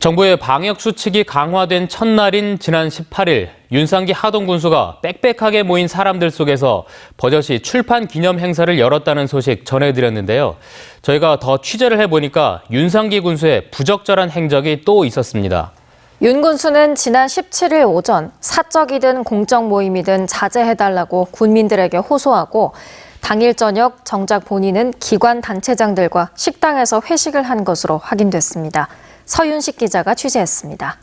정부의 방역 수칙이 강화된 첫날인 지난 18일 윤상기 하동 군수가 빽빽하게 모인 사람들 속에서 버젓이 출판 기념 행사를 열었다는 소식 전해드렸는데요. 저희가 더 취재를 해보니까 윤상기 군수의 부적절한 행적이 또 있었습니다. 윤 군수는 지난 17일 오전 사적이든 공적 모임이든 자제해달라고 군민들에게 호소하고 당일 저녁 정작 본인은 기관 단체장들과 식당에서 회식을 한 것으로 확인됐습니다. 서윤식 기자가 취재했습니다.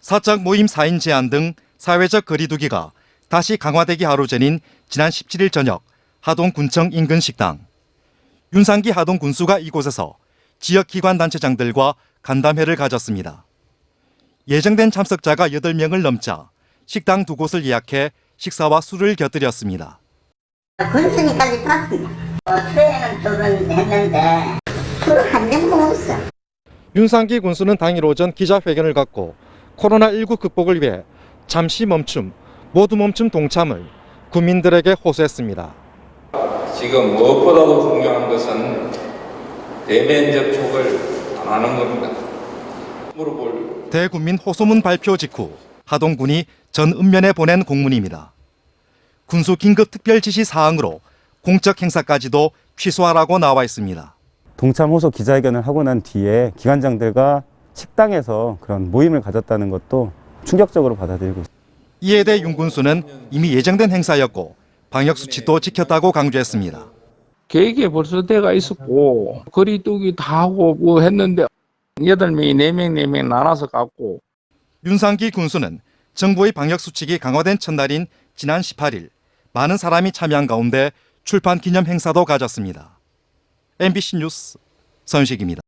사적 모임 4인 제한 등 사회적 거리두기가 다시 강화되기 하루 전인 지난 17일 저녁 하동 군청 인근 식당. 윤상기 하동 군수가 이곳에서 지역 기관 단체장들과 간담회를 가졌습니다. 예정된 참석자가 8명을 넘자 식당 두 곳을 예약해 식사와 술을 곁들였습니다. 군순이까지 탔습니다. 어, 수행은 조금 했는데 술한잔 먹었어. 윤상기 군수는 당일 오전 기자회견을 갖고 코로나19 극복을 위해 잠시 멈춤, 모두 멈춤 동참을 국민들에게 호소했습니다. 지금 무엇보다도 중요한 것은 대면 접촉을 안 하는 겁니다. 물어볼 대국민 호소문 발표 직후 하동군이 전 읍면에 보낸 공문입니다. 군수 긴급 특별 지시 사항으로 공적 행사까지도 취소하라고 나와 있습니다. 동참 호소 기자회견을 하고 난 뒤에 기관장들과 식당에서 그런 모임을 가졌다는 것도 충격적으로 받아들이고 있습니다. 이에 대해 윤 군수는 이미 예정된 행사였고 방역 수칙도 지켰다고 강조했습니다. 계획에 벌써 돼가 있었고 거리두기 다 하고 뭐 했는데 여덟 명이 네명네명 나눠서 갔고 윤상기 군수는 정부의 방역 수칙이 강화된 첫날인 지난 18일 많은 사람이 참여한 가운데 출판 기념 행사도 가졌습니다. MBC 뉴스 선식입니다.